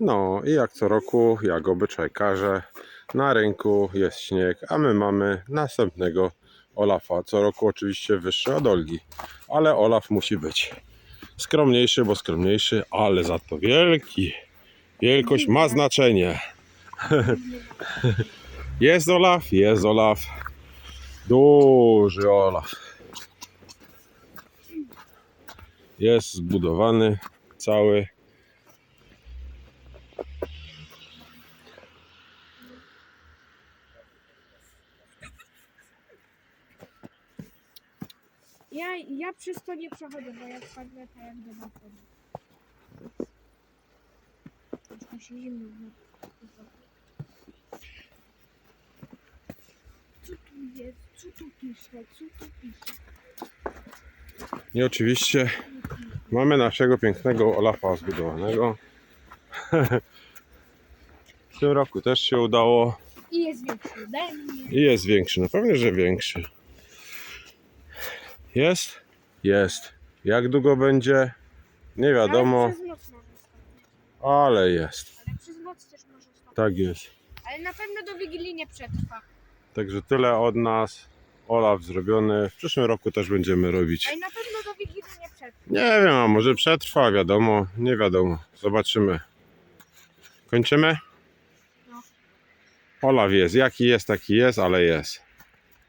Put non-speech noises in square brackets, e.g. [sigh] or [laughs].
No i jak co roku, jak obyczaj każe, na rynku jest śnieg, a my mamy następnego Olafa. Co roku oczywiście wyższy od Olgi, ale Olaf musi być. Skromniejszy, bo skromniejszy, ale za to wielki. Wielkość ma znaczenie. [laughs] Jest Olaf, jest Olaf. Duży Olaf. Jest zbudowany cały. Ja, ja przez to nie przechodzę, bo jak padnę, to jak do basenu. Troszkę się zimno w Co tu jest? Co tu pisze? Co tu pisze? I oczywiście mamy naszego pięknego Olafa zbudowanego. [laughs] W tym roku też się udało I jest większy ode mnie. i jest większy. Na pewno, że większy. Jest? Jest. Jak długo będzie? Nie wiadomo, Ale przez noc może stać. ale jest. Ale przez noc też może stać. Tak jest. Ale na pewno do Wigilii nie przetrwa. Także tyle od nas. Olaf zrobiony. W przyszłym roku też będziemy robić. Ale na pewno do Wigilii nie przetrwa. Nie wiem, a może przetrwa, wiadomo. Nie wiadomo. Zobaczymy. Kończymy? No. Olaf jest. Jaki jest, taki jest, ale jest.